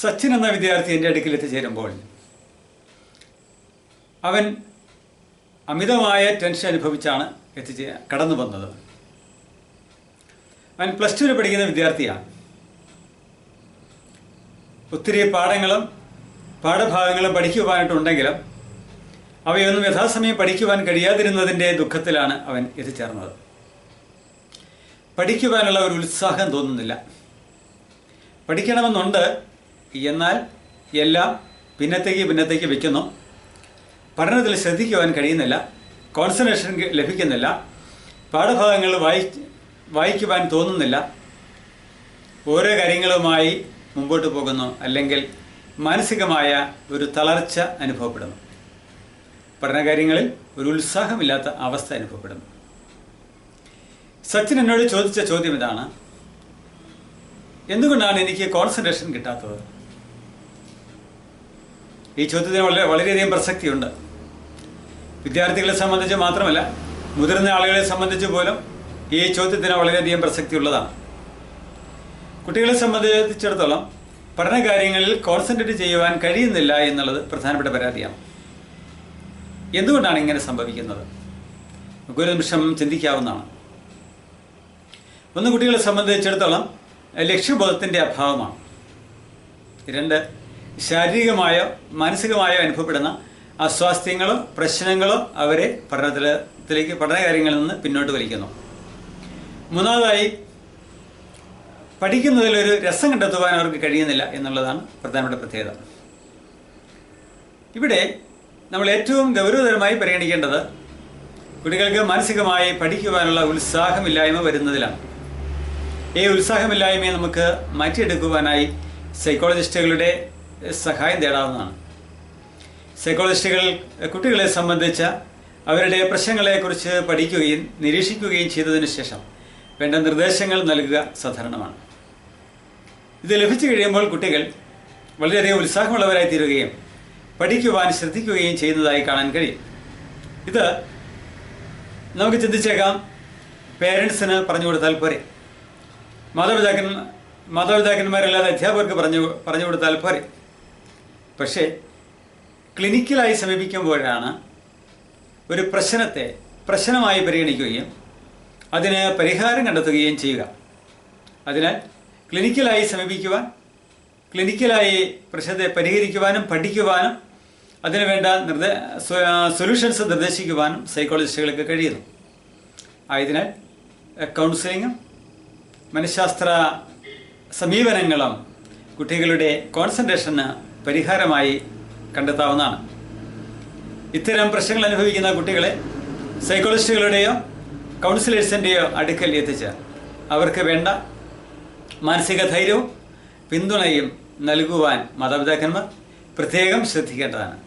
സച്ചിൻ എന്ന വിദ്യാർത്ഥി എന്റെ അടുക്കിൽ എത്തിച്ചേരുമ്പോൾ അവൻ അമിതമായ ടെൻഷൻ അനുഭവിച്ചാണ് എത്തിച്ചേ കടന്നു വന്നത്. അവൻ പ്ലസ് ടുവിൽ പഠിക്കുന്ന വിദ്യാർത്ഥിയാണ്. ഒത്തിരി പാഠങ്ങളും പാഠഭാഗങ്ങളും പഠിക്കുവാനായിട്ടുണ്ടെങ്കിലും അവയൊന്നും യഥാസമയം പഠിക്കുവാൻ കഴിയാതിരുന്നതിന്റെ ദുഃഖത്തിലാണ് അവൻ എത്തിച്ചേർന്നത്. പഠിക്കുവാനുള്ള ഒരു ഉത്സാഹം തോന്നുന്നില്ല. പഠിക്കണമെന്നുണ്ട് എന്നാൽ എല്ലാം പിന്നത്തേക്ക് പിന്നത്തേക്ക് വയ്ക്കുന്നു പഠനത്തിൽ ശ്രദ്ധിക്കുവാൻ കഴിയുന്നില്ല. കോൺസെൻട്രേഷൻ ലഭിക്കുന്നില്ല. പാഠഭാഗങ്ങൾ വായി വായിക്കുവാൻ തോന്നുന്നില്ല. ഓരോ കാര്യങ്ങളുമായി മുമ്പോട്ട് പോകുന്നു. അല്ലെങ്കിൽ മാനസികമായ ഒരു തളർച്ച അനുഭവപ്പെടുന്നു. പഠനകാര്യങ്ങളിൽ ഒരു ഉത്സാഹമില്ലാത്ത അവസ്ഥ അനുഭവപ്പെടുന്നു. സച്ചിൻ എന്നോട് ചോദിച്ച ചോദ്യം ഇതാണ്. എന്തുകൊണ്ടാണ് എനിക്ക് കോൺസെൻട്രേഷൻ കിട്ടാത്തത്? ഈ ചോദ്യത്തിന് വളരെ വളരെയധികം പ്രസക്തിയുണ്ട്. വിദ്യാർത്ഥികളെ സംബന്ധിച്ച് മാത്രമല്ല മുതിർന്ന ആളുകളെ സംബന്ധിച്ച് പോലും ഈ ചോദ്യത്തിന് വളരെയധികം പ്രസക്തിയുള്ളതാണ്. കുട്ടികളെ സംബന്ധിച്ചിടത്തോളം പഠനകാര്യങ്ങളിൽ കോൺസെൻട്രേറ്റ് ചെയ്യുവാൻ കഴിയുന്നില്ല എന്നുള്ളത് പ്രധാനപ്പെട്ട പരാതിയാണ്. എന്തുകൊണ്ടാണ് ഇങ്ങനെ സംഭവിക്കുന്നത്? ഒരു നിമിഷം ചിന്തിക്കാവുന്നതാണ്. ഒന്ന് കുട്ടികളെ സംബന്ധിച്ചിടത്തോളം ലക്ഷ്യബോധത്തിന്റെ അഭാവമാണ്. രണ്ട് ശാരീരികമായോ മാനസികമായോ അനുഭവപ്പെടുന്ന അസ്വാസ്ഥ്യങ്ങളോ പ്രശ്നങ്ങളും അവരെ പഠനത്തിലേക്ക് പഠനകാര്യങ്ങളിൽ നിന്ന് പിന്നോട്ട് വലിക്കുന്നു. മൂന്നാമതായി പഠിക്കുന്നതിൽ ഒരു രസം കണ്ടെത്തുവാൻ അവർക്ക് കഴിയുന്നില്ല എന്നുള്ളതാണ് പ്രധാനപ്പെട്ട പ്രത്യേകത. ഇവിടെ നമ്മൾ ഏറ്റവും ഗൗരവതരമായി പരിഗണിക്കേണ്ടത് കുട്ടികൾക്ക് മാനസികമായി പഠിക്കുവാനുള്ള ഉത്സാഹമില്ലായ്മ വരുന്നതിലാണ്. ഈ ഉത്സാഹമില്ലായ്മയെ നമുക്ക് മാറ്റിയെടുക്കുവാനായി സൈക്കോളജിസ്റ്റുകളുടെ സഹായം തേടാവുന്നതാണ്. സൈക്കോളജിസ്റ്റുകൾ കുട്ടികളെ സംബന്ധിച്ച അവരുടെ പ്രശ്നങ്ങളെക്കുറിച്ച് പഠിക്കുകയും നിരീക്ഷിക്കുകയും ചെയ്തതിനു ശേഷം വേണ്ട നിർദ്ദേശങ്ങൾ നൽകുക സാധാരണമാണ്. ഇത് ലഭിച്ചു കഴിയുമ്പോൾ കുട്ടികൾ വളരെയധികം ഉത്സാഹമുള്ളവരായി തീരുകയും പഠിക്കുവാൻ ശ്രദ്ധിക്കുകയും ചെയ്യുന്നതായി കാണാൻ കഴിയും. ഇത് നമുക്ക് ചിന്തിച്ചേക്കാം പേരൻസിന് പറഞ്ഞു കൊടുത്താൽ പോരെ. മാതാപിതാക്കന്മാർ മാതാപിതാക്കന്മാരല്ലാതെ അധ്യാപകർക്ക് പറഞ്ഞു പറഞ്ഞു കൊടുത്താൽ പോരെ. പക്ഷേ ക്ലിനിക്കലായി സമീപിക്കുമ്പോഴാണ് ഒരു പ്രശ്നത്തെ പ്രശ്നമായി പരിഗണിക്കുകയും അതിന് പരിഹാരം കണ്ടെത്തുകയും ചെയ്യുക. അതിനാൽ ക്ലിനിക്കലായി സമീപിക്കുവാൻ ക്ലിനിക്കലായി പ്രശ്നത്തെ പരിഹരിക്കുവാനും പഠിക്കുവാനും അതിനുവേണ്ട നിർദ്ദേ സൊല്യൂഷൻസ് നിർദ്ദേശിക്കുവാനും സൈക്കോളജിസ്റ്റുകൾക്ക് കഴിയുന്നു. ആയതിനാൽ കൗൺസിലിങ്ങും മനഃശാസ്ത്ര സമീപനങ്ങളും കുട്ടികളുടെ കോൺസെൻട്രേഷന് പരിഹാരമായി കണ്ടെത്താവുന്നതാണ്. ഇത്തരം പ്രശ്നങ്ങൾ അനുഭവിക്കുന്ന കുട്ടികളെ സൈക്കോളജിസ്റ്റുകളുടെയോ കൗൺസിലേഴ്സിന്റെയോ അടുക്കൽ എത്തിച്ച് അവർക്ക് വേണ്ട മാനസിക ധൈര്യവും പിന്തുണയും നൽകുവാൻ മാതാപിതാക്കന്മാർ പ്രത്യേകം ശ്രദ്ധിക്കേണ്ടതാണ്.